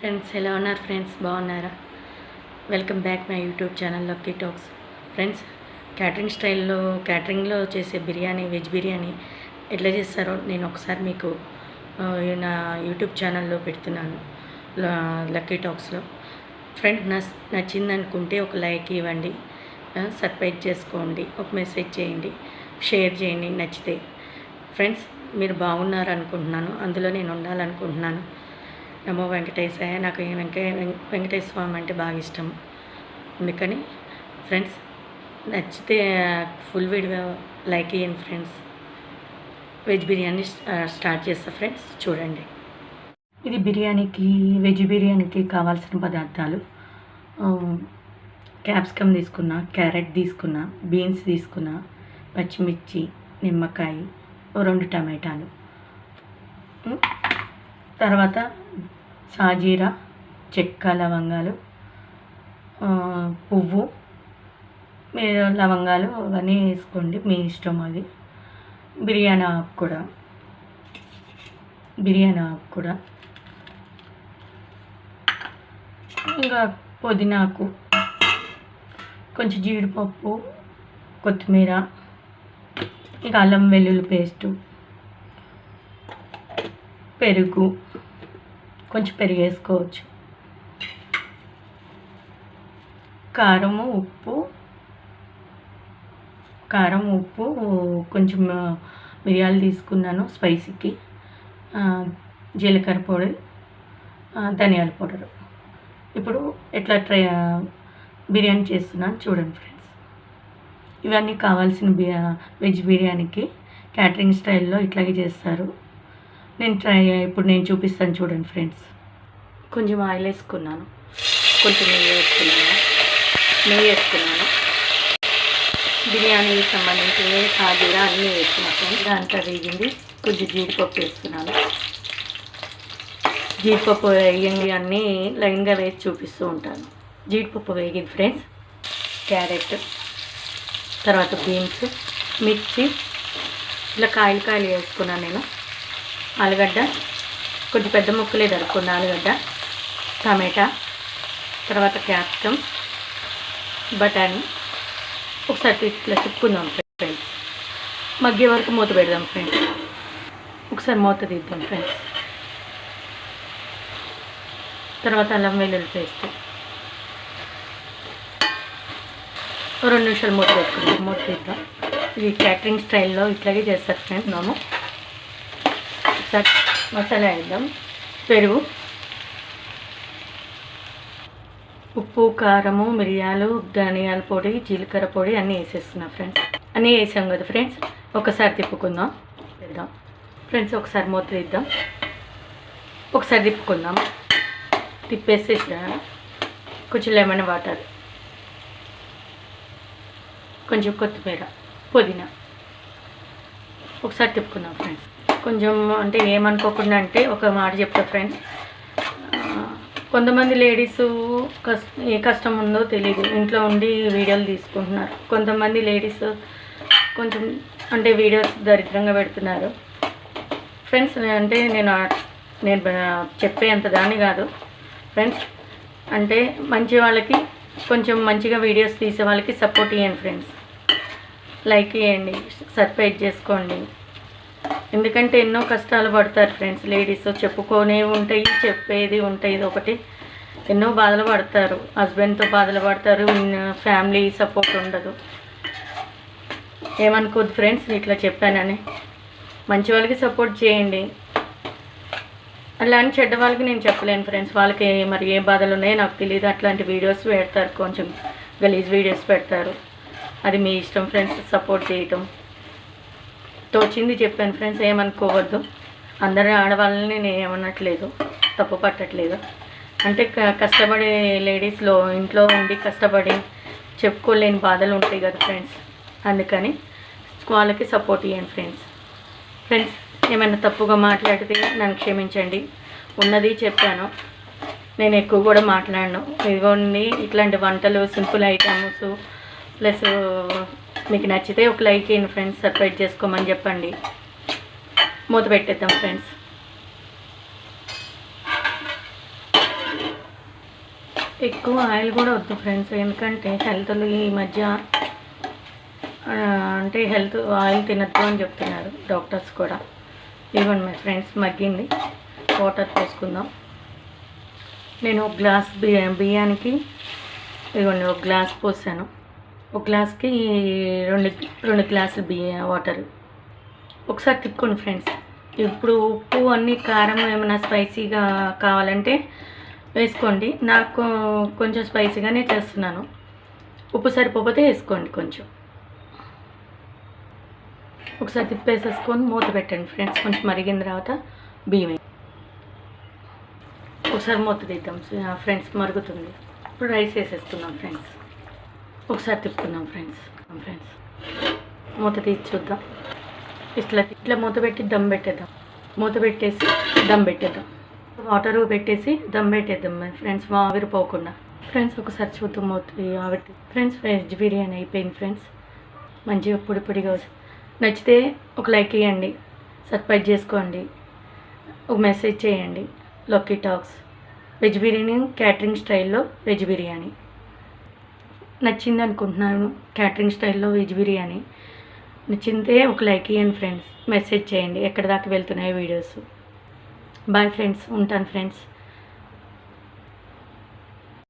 Friends ఎలా ఉన్నారు friends బాగున్నారా? Welcome back my YouTube channel Lucky Talks friends catering స్టైల్లో క్యాటరింగ్లో చేసే బిర్యానీ వెజ్ బిర్యానీ ఎట్లా చేస్తారో నేను ఒకసారి మీకు నా యూట్యూబ్ ఛానల్లో పెడుతున్నాను లక్కీ టాక్స్లో ఫ్రెండ్ నచ్చింది అనుకుంటే ఒక లైక్ ఇవ్వండి ఆ, సబ్స్క్రైబ్ చేసుకోండి ఒక మెసేజ్ చేయండి షేర్ చేయండి నచ్చితే. ఫ్రెండ్స్ మీరు బాగున్నారు అనుకుంటున్నాను అందులో నేను ఉండాలనుకుంటున్నాను. నమో వెంకటేశాయ నాకు ఈ వెంక వెంకటేశ్వర స్వామి అంటే బాగా ఇష్టం. అందుకని ఫ్రెండ్స్ నచ్చితే ఫుల్ వీడియో లైక్ ఇవ్వండి ఫ్రెండ్స్. వెజ్ బిర్యానీ స్టార్ట్ చేస్తా ఫ్రెండ్స్ చూడండి. ఇది బిర్యానీకి వెజ్ బిర్యానీకి కావాల్సిన పదార్థాలు. క్యాప్సికమ్ తీసుకున్నా క్యారెట్ తీసుకున్నా బీన్స్ తీసుకున్నా పచ్చిమిర్చి నిమ్మకాయ రెండు టమాటాలు. తర్వాత సాజీరా చెక్క లవంగాలు పువ్వు మీరు లవంగాలు అవన్నీ వేసుకోండి మీ ఇష్టం అది. బిర్యానీ ఆకు కూడా. బిర్యానీ ఆకు కూడా. ఇంకా పుదీనాకు కొంచెం జీడిపప్పు కొత్తిమీర ఇంకా అల్లం వెల్లుల్లి పేస్టు పెరుగు. కొంచెం పెరుగు వేసుకోవచ్చు కారము ఉప్పు. కారం ఉప్పు కొంచెం మిరియాలు తీసుకున్నాను స్పైసీకి. జీలకర్ర పొడి ధనియాల పౌడర్. ఇప్పుడు ఎట్లా ట్రై బిర్యానీ చేస్తున్నాను చూడండి ఫ్రెండ్స్. ఇవన్నీ కావాల్సిన బిర్యా వెజ్ బిర్యానీకి క్యాటరింగ్ స్టైల్లో ఇట్లాగే చేస్తారు. నేను ట్రై ఇప్పుడు నేను చూపిస్తాను చూడండి ఫ్రెండ్స్. కొంచెం ఆయిల్ వేసుకున్నాను. కొంచెం నెయ్యి వేసుకున్నాను. నెయ్యి వేసుకున్నాను. బిర్యానీకి సంబంధించిన కాజీర అన్నీ వేసుకున్నాను దాంట్లో వేగింది. కొంచెం జీడిపప్పు వేస్తున్నాను జీడిపప్పు వేయండి అన్నీ లైన్గా వేసి చూపిస్తూ ఉంటాను. జీడిపప్పు వేగింది ఫ్రెండ్స్. క్యారెట్ తర్వాత బీన్స్ మిర్చి ఇలా కాయలు కాయలు వేసుకున్నాను నేను. ఆలుగడ్డ కొంచెం పెద్ద ముక్కలే దొరుకుతుంది ఆలుగడ్డ టమాటా తర్వాత క్యాప్సికమ్ బఠానీ ఒకసారి ఇట్లా తిప్పుకుందాం ఫ్రెండ్స్. మగ్గే వరకు మూత పెడదాం ఫ్రెండ్స్. ఒకసారి మూత తీద్దాం ఫ్రెండ్స్. తర్వాత అల్లం వెల్లుల్లి పేస్ట్. రెండు నిమిషాలు మూత పెట్టుకుందాం మూత తీద్దాం. ఇది క్యాటరింగ్ స్టైల్లో ఇట్లాగే చేస్తారు ఫ్రెండ్స్ మేము ఒకసారి మసాలా వేద్దాం. పెరుగు. ఉప్పు కారము మిరియాలు ధనియాల పొడి జీలకర్ర పొడి అన్నీ వేసేస్తున్నా ఫ్రెండ్స్. అన్నీ వేసాం కదా ఫ్రెండ్స్. ఒకసారి తిప్పుకుందాం. వేద్దాం. ఫ్రెండ్స్ ఒకసారి మూత తీద్దాం. ఒకసారి తిప్పుకుందాం. తిప్పేసేసా కొంచెం లెమన్ వాటర్ కొంచెం కొత్తిమీర పుదీనా. ఒకసారి తిప్పుకుందాం ఫ్రెండ్స్. కొంచెం అంటే ఏమనుకోకుండా అంటే ఒక మాట చెప్తా ఫ్రెండ్స్ కొంతమంది లేడీస్ కష్ట ఏ కష్టం ఉందో తెలియదు ఇంట్లో ఉండి వీడియోలు తీసుకుంటున్నారు. కొంతమంది లేడీస్ కొంచెం అంటే వీడియోస్ దరిద్రంగా పెడుతున్నారు. ఫ్రెండ్స్ అంటే నేను నేను చెప్పే అంత దాన్ని కాదు. ఫ్రెండ్స్ అంటే మంచి వాళ్ళకి కొంచెం మంచిగా వీడియోస్ తీసే వాళ్ళకి సపోర్ట్ ఇవ్వండి ఫ్రెండ్స్ లైక్ ఇవ్వండి సబ్స్క్రైబ్ చేసుకోండి. ఎందుకంటే ఎన్నో కష్టాలు పడతారు ఫ్రెండ్స్. లేడీస్ చెప్పుకొనే ఉంటాయి చెప్పేది ఉంటాయి ఇది ఒకటి. ఎన్నో బాధలు పడతారు. హస్బెండ్తో బాధలు పడతారు ఫ్యామిలీ సపోర్ట్ ఉండదు. ఏమనుకోద్దు ఫ్రెండ్స్ ఇట్లా చెప్పానని. మంచి వాళ్ళకి సపోర్ట్ చేయండి. అలా అని చెడ్డ వాళ్ళకి నేను చెప్పలేను ఫ్రెండ్స్. వాళ్ళకి మరి ఏ బాధలు ఉన్నాయో నాకు తెలియదు. అట్లాంటి వీడియోస్ పెడతారు. కొంచెం గలీజ్ వీడియోస్ పెడతారు. అది మీ ఇష్టం ఫ్రెండ్స్ సపోర్ట్ చేయటం. తోచింది చెప్పాను ఫ్రెండ్స్ ఏమనుకోవద్దు. అందరి ఆడవాళ్ళని నేను ఏమనట్లేదు తప్పు పట్టట్లేదు. అంటే క- కష్టపడే లేడీస్లో ఇంట్లో ఉండి కష్టపడి చెప్పుకోలేని బాధలు ఉంటాయి కదా ఫ్రెండ్స్. అందుకని వాళ్ళకి సపోర్ట్ ఇవ్వండి ఫ్రెండ్స్. ఫ్రెండ్స్ ఏమైనా తప్పుగా మాట్లాడితే నన్ను క్షమించండి. ఉన్నది చెప్పాను. నేను ఎక్కువ కూడా మాట్లాడను. ఇదిగోండి ఇట్లాంటి వంటలు సింపుల్ ఐటమ్స్ ప్లస్ మీకు నచ్చితే ఒక లైక్ ఇవ్వండి ఫ్రెండ్స్ సబ్స్క్రైబ్ చేసుకోమని చెప్పండి. మూత పెట్టేద్దాం ఫ్రెండ్స్. ఎక్కువ ఆయిల్ కూడా వద్దు ఫ్రెండ్స్ ఎందుకంటే హెల్త్లు ఈ మధ్య అంటే హెల్త్ ఆయిల్ తినద్దు అని చెప్తున్నారు డాక్టర్స్ కూడా. ఇవ్వండి మై ఫ్రెండ్స్ మగ్గింది. వాటర్ పోసుకుందాం. నేను ఒక గ్లాస్ బియ్య బియ్యానికి ఇదిగోండి ఒక గ్లాస్ పోసాను. ఒక గ్లాస్కి రెండు రెండు గ్లాసులు బియ్య వాటర్ ఒకసారి తిప్పుకోండి ఫ్రెండ్స్ ఇప్పుడు ఉప్పు అన్ని కారం ఏమైనా స్పైసీగా కావాలంటే వేసుకోండి. నాకు కొంచెం స్పైసీగానే చేస్తున్నాను. ఉప్పు సరిపోతే వేసుకోండి కొంచెం. ఒకసారి తిప్పేసేసుకొని మూత పెట్టండి ఫ్రెండ్స్ కొంచెం మరిగిన తర్వాత బియ్యం ఒకసారి మూత తీద్దాం. ఫ్రెండ్స్ మరుగుతుంది. ఇప్పుడు రైస్ వేసేసుకుందాం ఫ్రెండ్స్ ఒకసారి తిప్పుకుందాం ఫ్రెండ్స్ ఫ్రెండ్స్ మూత తీసి చూద్దాం. ఇట్లా ఇట్లా మూత పెట్టి దమ్ పెట్టేద్దాం. మూత పెట్టేసి దమ్ పెట్టేద్దాం. వాటర్ పెట్టేసి దమ్ పెట్టేద్దాం మరి ఫ్రెండ్స్ ఆవిరిపోకుండా ఫ్రెండ్స్ ఒకసారి చూద్దాం మూత ఆవిరి. ఫ్రెండ్స్ వెజ్ బిర్యానీ అయిపోయింది ఫ్రెండ్స్ మంచిగా పొడి పొడిగా నచ్చితే ఒక లైక్ ఇవ్వండి సబ్స్క్రైబ్ చేసుకోండి. ఒక మెసేజ్ చేయండి. Lucky Talks veg biryani catering స్టైల్లో వెజ్ బిర్యానీ. నచ్చింది అనుకుంటున్నాను క్యాటరింగ్ స్టైల్లో వెజ్ బిర్యానీ. నచ్చితే ఒక లైక్ ఇవ్వండి ఫ్రెండ్స్. మెసేజ్ చేయండి ఎక్కడ దాకా వెళ్తున్నాయో వీడియోస్. Bye friends. ఉంటాను ఫ్రెండ్స్.